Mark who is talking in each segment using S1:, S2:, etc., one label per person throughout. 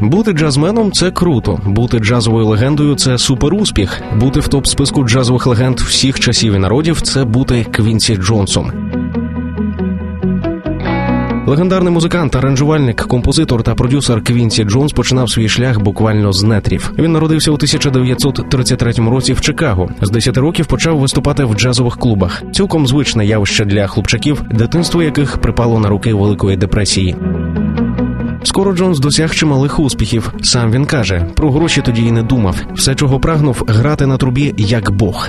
S1: Бути джазменом це круто. Бути джазовою легендою це суперуспіх. Бути в топ списку джазових легенд всіх часів і народів це бути Квінсі Джонсом. Легендарний музикант, аранжувальник, композитор та продюсер Квінсі Джонс починав свій шлях буквально з нетрів. Він народився у 1933 році в Чикаго. З 10 років почав виступати в джазових клубах. Цілком звичне явище для хлопчаків, дитинство яких припало на руки Великої депресії. Скоро Джонс досяг чималих успіхів. Сам він каже, про гроші тоді й не думав. Все, чого прагнув, грати на трубі як Бог.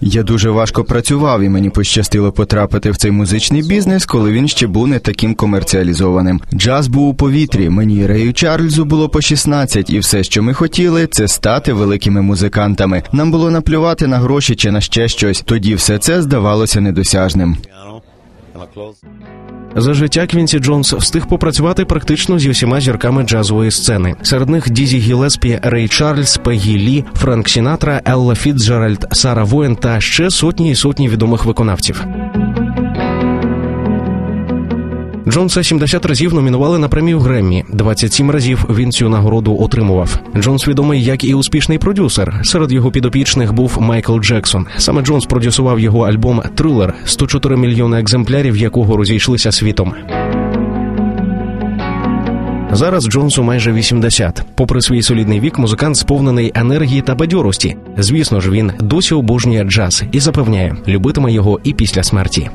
S2: Я дуже важко працював, і мені пощастило потрапити в цей музичний бізнес, коли він ще був не таким комерціалізованим. Джаз був у повітрі. Мені Рею Чарльзу було по 16, і все, що ми хотіли, це стати великими музикантами. Нам було наплювати на гроші чи на ще щось. Тоді все це здавалося недосяжним.
S1: За життя Квінсі Джонс встиг попрацювати практично зі всіма зірками джазової сцени. Серед них Дізі Гілеспі, Рей Чарльз, Пегі Лі, Френк Сінатра, Елла Фіцджеральд, Сара Воєн та ще сотні і сотні відомих виконавців. Джонса 70 разів номінували на премію Греммі. 27 разів він цю нагороду отримував. Джонс відомий як і успішний продюсер. Серед його підопічних був Майкл Джексон. Саме Джонс продюсував його альбом Трилер, 104 мільйони екземплярів якого розійшлися світом. Зараз Джонсу майже 80. Попри свій солідний вік, музикант сповнений енергії та бадьорості. Звісно ж, він досі обожнює джаз і запевняє, любитиме його і після смерті.